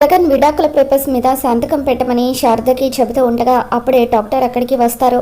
జగన్ విడాకుల పేపర్స్ మీద సంతకం పెట్టమని శారదకి చెబుతూ ఉండగా అప్పుడే డాక్టర్ అక్కడికి వస్తారు.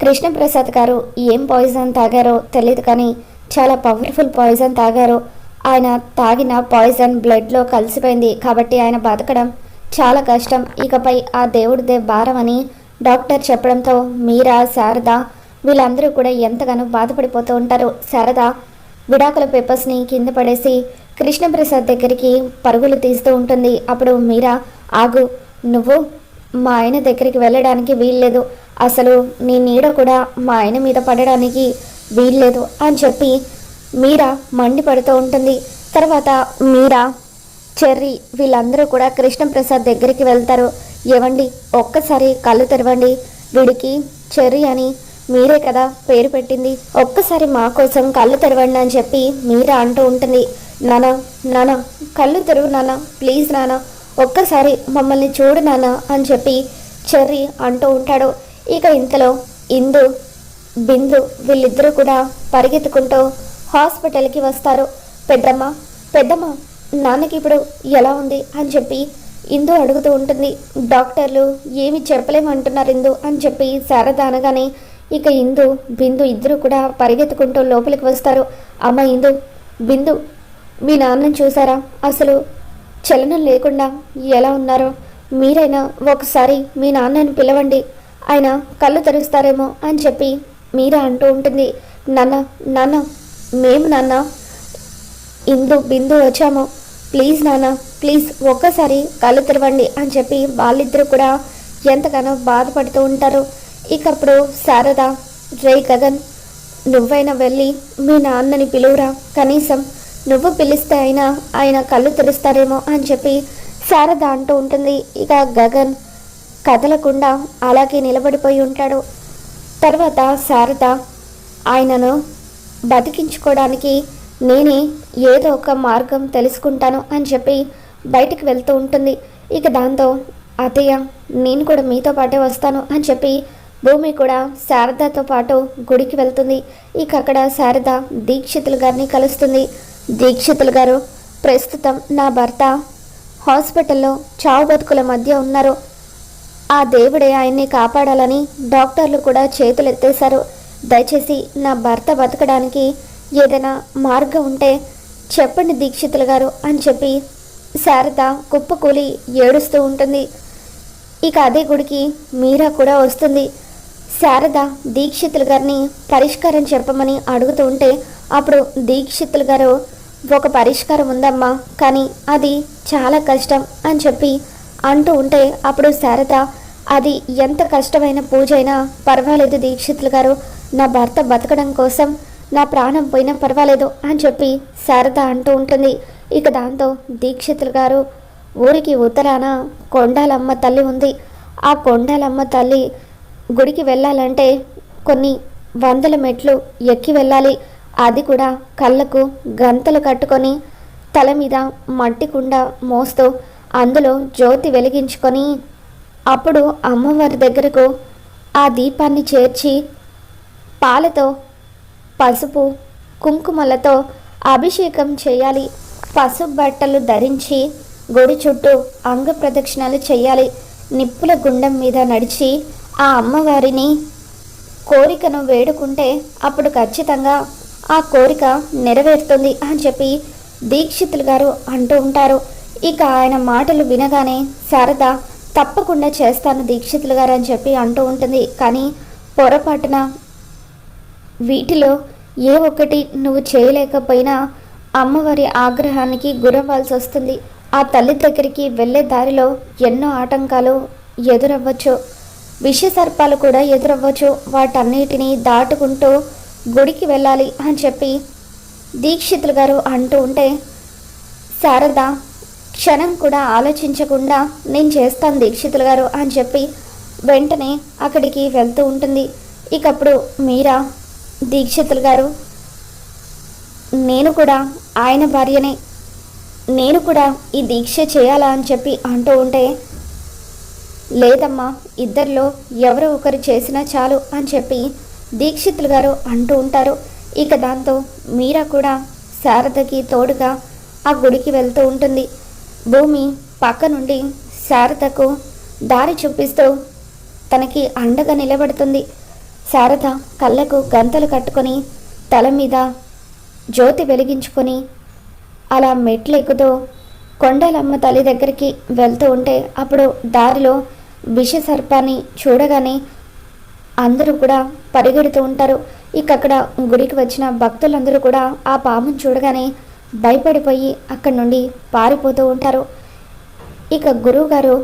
కృష్ణప్రసాద్ గారు ఏం పాయిజన్ తాగారో తెలియదు కానీ చాలా పవర్ఫుల్ పాయిజన్ తాగారు. ఆయన తాగిన పాయిజన్ బ్లడ్లో కలిసిపోయింది కాబట్టి ఆయన బతకడం చాలా కష్టం. ఇకపై ఆ దేవుడిదే భారం అని డాక్టర్ చెప్పడంతో మీరా శారద వీళ్ళందరూ కూడా ఎంతగానో బాధపడిపోతూ ఉంటారు. శారద విడాకుల పేపర్స్ని కింద పడేసి కృష్ణప్రసాద్ దగ్గరికి పరుగులు తీస్తూ ఉంటుంది. అప్పుడు మీరా ఆగు నువ్వు మా ఆయన దగ్గరికి వెళ్ళడానికి వీల్లేదు. అసలు నీ నీడ కూడా మా ఆయన మీద పడడానికి వీల్లేదు అని చెప్పి మీరా మండిపడుతూ ఉంటుంది. తర్వాత మీరా చెర్రీ వీళ్ళందరూ కూడా కృష్ణప్రసాద్ దగ్గరికి వెళ్తారు. ఏవండి ఒక్కసారి కళ్ళు తెరవండి. వీడికి చెర్రీ అని మీరే కదా పేరు పెట్టింది. ఒక్కసారి మా కోసం కళ్ళు తెరవండి అని చెప్పి మీరా అంటూ ఉంటుంది. నానా నానా కళ్ళు తెరువు నానా ప్లీజ్ నానా ఒక్కసారి మమ్మల్ని చూడు నానా అని చెప్పి చెర్రీ అంటూ ఉంటాడు. ఇక ఇంతలో ఇందు బిందు వీళ్ళిద్దరూ కూడా పరిగెత్తుకుంటూ హాస్పిటల్కి వస్తారు. పెద్దమ్మ పెద్దమ్మ నాన్నకి ఇప్పుడు ఎలా ఉంది అని చెప్పి ఇందు అడుగుతూ ఉంటుంది. డాక్టర్లు ఏమి చెప్పలేమంటున్నారు ఇందు అని చెప్పి శారద అనగానే ఇక ఇందు బిందు ఇద్దరు కూడా పరిగెత్తుకుంటూ లోపలికి వస్తారు. అమ్మ ఇందు బిందు మీ నాన్నని చూసారా? అసలు చలనం లేకుండా ఎలా ఉన్నారో? మీరైనా ఒకసారి మీ నాన్నని పిలవండి. ఆయన కళ్ళు తెరుస్తారేమో అని చెప్పి మీరా అంటూ ఉంటుంది. నాన్న నాన్న మేము నాన్న. ఇందు బిందు వచ్చాము. ప్లీజ్ నాన్న ప్లీజ్ ఒక్కసారి కళ్ళు తెరవండి అని చెప్పి వాళ్ళిద్దరూ కూడా ఎంతగానో బాధపడుతూ ఉంటారు. ఇకప్పుడు శారద రే గగన్ నువ్వైనా వెళ్ళి మీ నాన్నని పిలువురా. కనీసం నువ్వు పిలిస్తే అయినా ఆయన కళ్ళు తెరుస్తారేమో అని చెప్పి శారద అంటూ ఉంటుంది. ఇక గగన్ కదలకుండా అలాగే నిలబడిపోయి ఉంటాడు. తర్వాత శారద ఆయనను బతికించుకోవడానికి నేనే ఏదో ఒక మార్గం తెలుసుకుంటాను అని చెప్పి బయటికి వెళ్తూ ఉంటుంది. ఇక దాంతో అతయ్య నేను కూడా మీతో పాటే వస్తాను అని చెప్పి భూమి కూడా శారదతో పాటు గుడికి వెళ్తుంది. ఇక అక్కడ శారద దీక్షితులు గారిని కలుస్తుంది. దీక్షితులు గారు ప్రస్తుతం నా భర్త హాస్పిటల్లో చావు బతుకుల మధ్య ఉన్నారు. ఆ దేవుడే ఆయన్ని కాపాడాలని డాక్టర్లు కూడా చేతులెత్తేశారు. దయచేసి నా భర్త బతకడానికి ఏదైనా మార్గం ఉంటే చెప్పండి దీక్షితులు గారు అని చెప్పి శారద కుప్పకూలి ఏడుస్తూ ఉంటుంది. ఇక అదే గుడికి మీరా కూడా వస్తుంది. శారద దీక్షితులు గారిని పరిష్కారం చెప్పమని అడుగుతూ ఉంటే అప్పుడు దీక్షితులు గారు ఒక పరిష్కారం ఉందమ్మా కానీ అది చాలా కష్టం అని చెప్పి అంటూ ఉంటే అప్పుడు శారద అది ఎంత కష్టమైన పూజ అయినా పర్వాలేదు దీక్షితులు గారు. నా భర్త బతకడం కోసం నా ప్రాణం పోయినా పర్వాలేదు అని చెప్పి శారద అంటూ ఉంటుంది. ఇక దాంతో దీక్షితులు గారు ఊరికి ఉత్తరాన కొండాలమ్మ తల్లి ఉంది. ఆ కొండాలమ్మ తల్లి గుడికి వెళ్ళాలంటే కొన్ని వందల మెట్లు ఎక్కి వెళ్ళాలి. అది కూడా కళ్ళకు గంతలు కట్టుకొని తల మీద మట్టి కుండ మోస్తూ అందులో జ్యోతి వెలిగించుకొని అప్పుడు అమ్మవారి దగ్గరకు ఆ దీపాన్ని చేర్చి పాలతో పసుపు కుంకుమలతో అభిషేకం చేయాలి. పసుపు బట్టలు ధరించి గుడి చుట్టూ అంగ ప్రదక్షిణలు చేయాలి. నిప్పుల గుండం మీద నడిచి ఆ అమ్మవారిని కోరికను వేడుకుంటే అప్పుడు ఖచ్చితంగా ఆ కోరిక నెరవేరుతుంది అని చెప్పి దీక్షితులు గారు అంటూ ఉంటారు. ఇక ఆయన మాటలు వినగానే శారద తప్పకుండా చేస్తాను దీక్షితులు గారు అని చెప్పి అంటూ ఉంటుంది. కానీ పొరపాటున వీటిలో ఏ ఒక్కటి నువ్వు చేయలేకపోయినా అమ్మవారి ఆగ్రహానికి గురవ్వాల్సి వస్తుంది. ఆ తల్లి దగ్గరికి వెళ్ళే దారిలో ఎన్నో ఆటంకాలు ఎదురవ్వచ్చు. విష సర్పాలు కూడా ఎదురవ్వచ్చు. వాటన్నిటిని దాటుకుంటూ గుడికి వెళ్ళాలి అని చెప్పి దీక్షితులు గారు అంటూ ఉంటే శారద క్షణం కూడా ఆలోచించకుండా నేను చేస్తాను దీక్షితులు గారు అని చెప్పి వెంటనే అక్కడికి వెళ్తూ ఉంటుంది. ఇకప్పుడు మీరా దీక్షితులు గారు నేను కూడా ఆయన భార్యనే. నేను కూడా ఈ దీక్ష చేయాలా అని చెప్పి అంటూ ఉంటే లేదమ్మా ఇద్దరిలో ఎవరు ఒకరు చేసినా చాలు అని చెప్పి దీక్షితులు గారు అంటూ ఉంటారు. ఇక దాంతో మీరా కూడా శారదకి తోడుగా ఆ గుడికి వెళ్తూ ఉంటుంది. భూమి పక్క నుండి శారదకు దారి చూపిస్తూ తనకి అండగా నిలబడుతుంది. శారద కళ్ళకు గంతలు కట్టుకొని తల మీద జ్యోతి వెలిగించుకొని అలా మెట్లు ఎక్కుతూ కొండలమ్మ తల్లి దగ్గరికి వెళ్తూ ఉంటే అప్పుడు దారిలో విష సర్పాన్ని చూడగానే అందరూ కూడా పరిగెడుతూ ఉంటారు. ఇక అక్కడ గుడికి వచ్చిన భక్తులందరూ కూడా ఆ పామును చూడగానే భయపడిపోయి అక్కడి నుండి పారిపోతూ ఉంటారు. ఇక గురువుగారు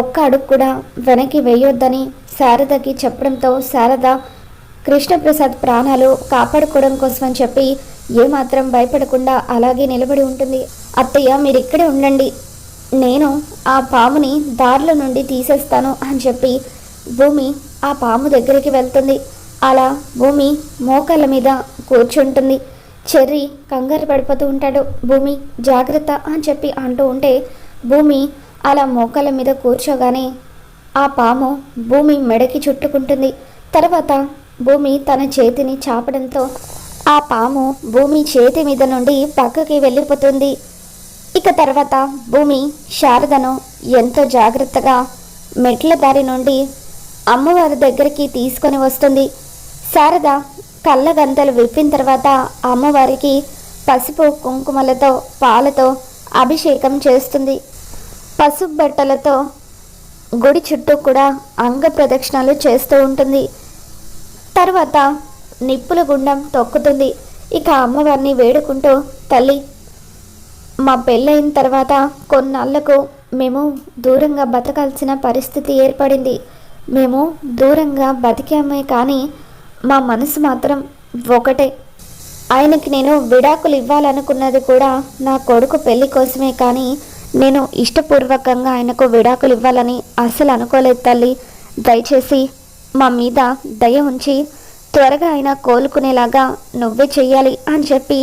ఒక్క అడుగు కూడా వెనక్కి వేయొద్దని శారదకి చెప్పడంతో శారద కృష్ణప్రసాద్ ప్రాణాలు కాపాడుకోవడం కోసం అని చెప్పి ఏమాత్రం భయపడకుండా అలాగే నిలబడి ఉంటుంది. అత్తయ్య మీరు ఇక్కడే ఉండండి. నేను ఆ పాముని దారిలో నుండి తీసేస్తాను అని చెప్పి భూమి ఆ పాము దగ్గరికి వెళ్తుంది. అలా భూమి మోకాళ్ళ మీద కూర్చుంటుంది. చెర్రి కంగారు పడిపోతూ ఉంటాడు. భూమి జాగ్రత్త అని చెప్పి అంటూ ఉంటే భూమి అలా మోకాళ్ళ మీద కూర్చోగానే ఆ పాము భూమి మెడకి చుట్టుకుంటుంది. తర్వాత భూమి తన చేతిని చాపడంతో ఆ పాము భూమి చేతి మీద నుండి పక్కకి వెళ్ళిపోతుంది. ఇక తర్వాత భూమి శారదను ఎంతో జాగ్రత్తగా మెట్ల దారి నుండి అమ్మవారి దగ్గరికి తీసుకొని వస్తుంది. శారద కళ్ళగంతలు విప్పిన తర్వాత అమ్మవారికి పసుపు కుంకుమలతో పాలతో అభిషేకం చేస్తుంది. పసుపు బట్టలతో గుడి చుట్టూ కూడా అంగ ప్రదక్షిణలు చేస్తూ ఉంటుంది. తర్వాత నిప్పుల గుండం తొక్కుతుంది. ఇక అమ్మవారిని వేడుకుంటూ తల్లి మా పెళ్ళయిన తర్వాత కొన్నాళ్ళకు మేము దూరంగా బతకాల్సిన పరిస్థితి ఏర్పడింది. మేము దూరంగా బతికామే కానీ మా మనసు మాత్రం ఒకటే. ఆయనకి నేను విడాకులు ఇవ్వాలనుకున్నది కూడా నా కొడుకు పెళ్ళి కోసమే కానీ నేను ఇష్టపూర్వకంగా ఆయనకు విడాకులు ఇవ్వాలని అస్సలు అనుకోలేదు తల్లి. దయచేసి మా మీద దయ ఉంచి త్వరగా ఆయన కోలుకునేలాగా నువ్వే చెయ్యాలి అని చెప్పి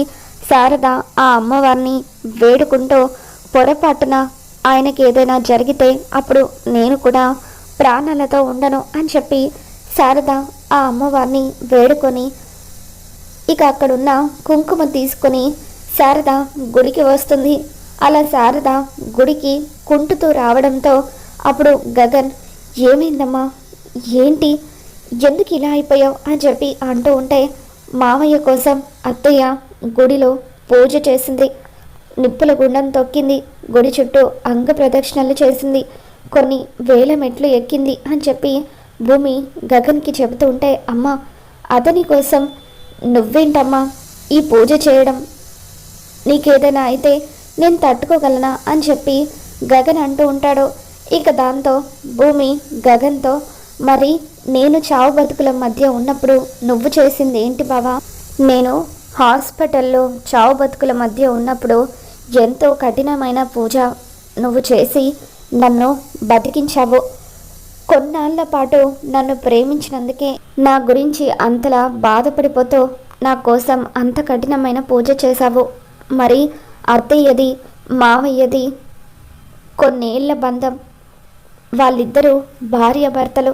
శారద ఆ అమ్మవారిని వేడుకుంటూ పొరపాటున ఆయనకి ఏదైనా జరిగితే అప్పుడు నేను కూడా ప్రాణాలతో ఉండను అని చెప్పి శారద ఆ అమ్మవారిని వేడుకొని ఇక అక్కడున్న కుంకుమ తీసుకొని శారద గుడికి వస్తుంది. అలా శారద గుడికి కుంటుతూ రావడంతో అప్పుడు గగన్ ఏమైందమ్మా? ఏంటి? ఎందుకు ఇలా అయిపోయావు? అని చెప్పి అంటూ ఉంటే మామయ్య కోసం అత్తయ్య గుడిలో పూజ చేసింది. నిప్పుల గుండం తొక్కింది. గుడి చుట్టూ అంగ ప్రదక్షిణలు చేసింది. కొన్ని వేల మెట్లు ఎక్కింది అని చెప్పి భూమి గగన్కి చెబుతూ ఉంటే అమ్మ అతని కోసం నువ్వేంటమ్మా ఈ పూజ చేయడం? నీకేదైనా అయితే నేను తట్టుకోగలనా అని చెప్పి గగన్ అంటూ ఉంటాడు. ఇక దాంతో భూమి గగన్తో మరి నేను చావు బతుకుల మధ్య ఉన్నప్పుడు నువ్వు చేసింది ఏంటి బావా? నేను హాస్పిటల్లో చావు బతుకుల మధ్య ఉన్నప్పుడు ఎంతో కఠినమైన పూజ నువ్వు చేసి నన్ను బతికించావు. కొన్నాళ్ళ పాటు నన్ను ప్రేమించినందుకే నా గురించి అంతలా బాధపడిపోతూ నా కోసం అంత కఠినమైన పూజ చేశావు. మరి అత్తయ్యది మావయ్యది కొన్నేళ్ళ బంధం వాళ్ళిద్దరూ భార్యాభర్తలు.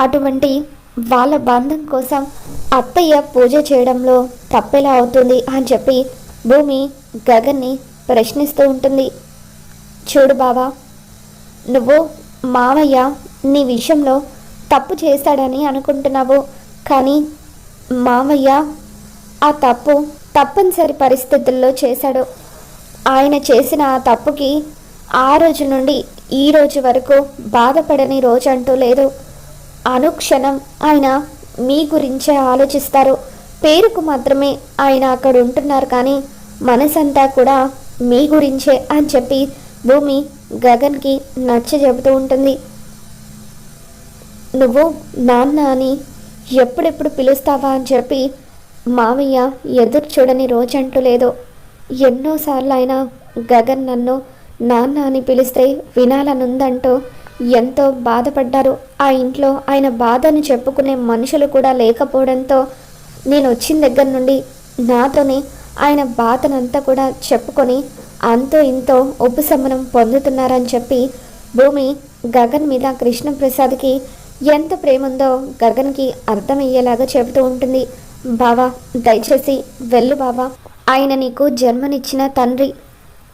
అటువంటి వాళ్ళ బంధం కోసం అత్తయ్య పూజ చేయడంలో తప్పెలా అవుతుంది అని చెప్పి భూమి గగన్ని ప్రశ్నిస్తూ ఉంటుంది. చూడు బావా నువ్వు మావయ్య నీ విషయంలో తప్పు చేశాడని అనుకుంటున్నావు. కానీ మావయ్య ఆ తప్పు తప్పనిసరి పరిస్థితుల్లో చేశాడు. ఆయన చేసిన ఆ తప్పుకి ఆ రోజు నుండి ఈ రోజు వరకు బాధపడని రోజు అంటూ లేదు. అనుక్షణం ఆయన మీ గురించే ఆలోచిస్తారు. పేరుకు మాత్రమే ఆయన అక్కడ ఉంటున్నారు కానీ మనసంతా కూడా మీ గురించే అని చెప్పి భూమి గగన్కి నచ్చ చెబుతూ ఉంటుంది. నువ్వు నాన్న అని ఎప్పుడెప్పుడు పిలుస్తావా? అని చెప్పి మామయ్య ఎదురు చూడని రోజంటూ లేదో. ఎన్నోసార్లు ఆయన గగన్ నన్ను నాన్న అని పిలిస్తే వినాలనుందంటూ ఎంతో బాధపడ్డారు. ఆ ఇంట్లో ఆయన బాధను చెప్పుకునే మనుషులు కూడా లేకపోవడంతో నేను వచ్చిన దగ్గర నుండి నాతోనే ఆయన బాధనంతా కూడా చెప్పుకొని అంతో ఇంతో ఉపశమనం పొందుతున్నారని చెప్పి భూమి గగన్ మీద కృష్ణప్రసాద్కి ఎంత ప్రేమ ఉందో గగన్కి అర్థమయ్యేలాగా చెబుతూ ఉంటుంది. బావా దయచేసి వెళ్ళు బావా. ఆయన నీకు జన్మనిచ్చిన తండ్రి.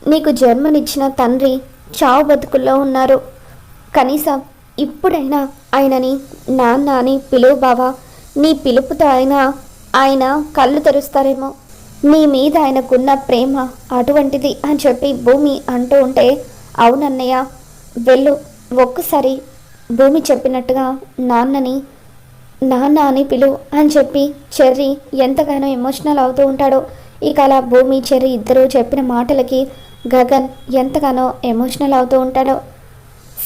నీకు జన్మనిచ్చిన తండ్రి చావు బతుకుల్లో ఉన్నారు. కనీసం ఇప్పుడైనా ఆయనని నాన్న అని పిలువు బావా. నీ పిలుపుతో అయినా ఆయన కళ్ళు తెరుస్తారేమో. నీ మీద ఆయనకున్న ప్రేమ అటువంటిది అని చెప్పి భూమి అంటూ ఉంటే అవునన్నయ్య వెళ్ళు ఒక్కసారి భూమి చెప్పినట్టుగా నాన్నని నాన్న అని పిలు అని చెప్పి చెర్రీ ఎంతగానో ఎమోషనల్ అవుతూ ఉంటాడో ఇక అలా భూమి చెర్రి ఇద్దరూ చెప్పిన మాటలకి గగన్ ఎంతగానో ఎమోషనల్ అవుతూ ఉంటాడో.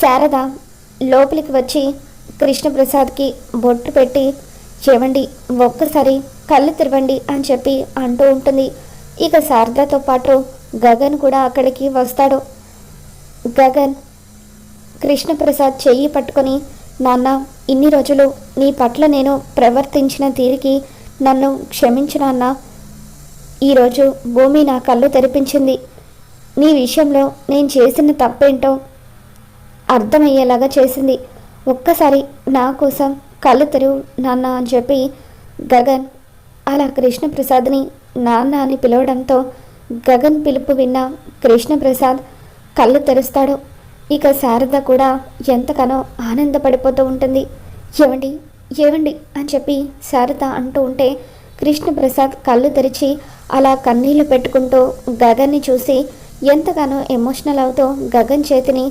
శారద లోపలికి వచ్చి కృష్ణప్రసాద్కి బొట్టు పెట్టి చెవండి ఒక్కసారి కళ్ళు తెరవండి అని చెప్పి అంటూ ఉంటుంది. ఇక శారదతో పాటు గగన్ కూడా అక్కడికి వస్తాడు. గగన్ కృష్ణప్రసాద్ చెయ్యి పట్టుకొని నాన్న ఇన్ని రోజులు నీ పట్ల నేను ప్రవర్తించిన తీరికి నన్ను క్షమించు నాన్న. ఈరోజు భూమి నా కళ్ళు తెరిపించింది. నీ విషయంలో నేను చేసిన తప్పేంటో అర్థమయ్యేలాగా చేసింది. ఒక్కసారి నా కోసం కళ్ళు తెరువు నాన్న అని చెప్పి గగన్ అలా కృష్ణప్రసాద్ని నాన్న అని పిలవడంతో గగన్ పిలుపు విన్న కృష్ణప్రసాద్ కళ్ళు తెరుస్తాడు. ఇక శారద కూడా ఎంతగానో ఆనందపడిపోతూ ఉంటుంది. ఏవండి ఏవండి అని చెప్పి శారద అంటూ ఉంటే కృష్ణప్రసాద్ కళ్ళు తెరిచి అలా కన్నీళ్ళు పెట్టుకుంటూ గగన్ని చూసి ఎంతగానో ఎమోషనల్ అవుతూ గగన్ చేతిని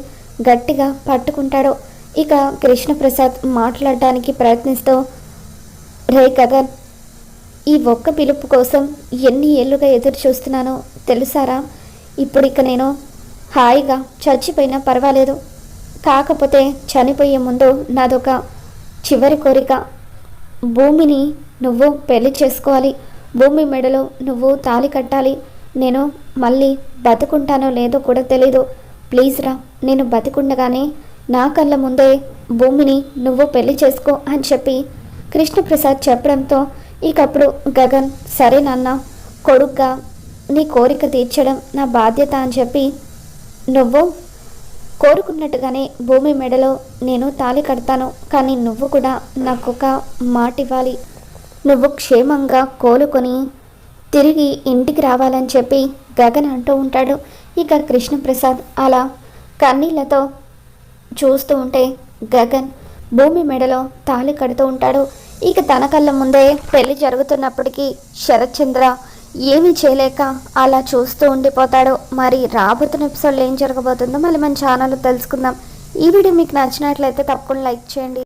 గట్టిగా పట్టుకుంటాడు. ఇక కృష్ణప్రసాద్ మాట్లాడటానికి ప్రయత్నిస్తూ రే కగన్ ఈ ఒక్క పిలుపు కోసం ఎన్ని ఏళ్ళుగా ఎదురు చూస్తున్నానో తెలుసారా? ఇప్పుడు ఇక నేను హాయిగా చచ్చిపోయినా పర్వాలేదు. కాకపోతే చనిపోయే ముందు నాదొక చివరి కోరిక. భూమిని నువ్వు పెళ్ళి చేసుకోవాలి. భూమి మెడలో నువ్వు తాళి కట్టాలి. నేను మళ్ళీ బతుకుంటానో లేదో కూడా తెలీదు. ప్లీజ్ రా నేను బతికుండగానే నా కళ్ళ ముందే భూమిని నువ్వు పెళ్ళి చేసుకో అని చెప్పి కృష్ణప్రసాద్ చెప్పడంతో ఇకప్పుడు గగన్ సరే నాన్న కొడుగ్గా నీ కోరిక తీర్చడం నా బాధ్యత అని చెప్పి నువ్వు కోరుకున్నట్టుగానే భూమి మెడలో నేను తాళి కడతాను కానీ నువ్వు కూడా నాకు ఒక మాట ఇవ్వాలి నువ్వు క్షేమంగా కోలుకొని తిరిగి ఇంటికి రావాలని చెప్పి గగన్ అంటూ ఉంటాడు. ఇక కృష్ణప్రసాద్ అలా కన్నీళ్ళతో చూస్తూ ఉంటే గగన్ భూమి మెడలో తాళి కడుతూ ఉంటాడు. ఇక తన కళ్ళ ముందే పెళ్ళి జరుగుతున్నప్పటికీ శరత్చంద్ర ఏమీ చేయలేక అలా చూస్తూ ఉండిపోతాడు. మరి రాబోతున్న ఎపిసోడ్లో ఏం జరగబోతుందో మళ్ళీ మన ఛానల్లో తెలుసుకుందాం. ఈ వీడియో మీకు నచ్చినట్లయితే తప్పకుండా లైక్ చేయండి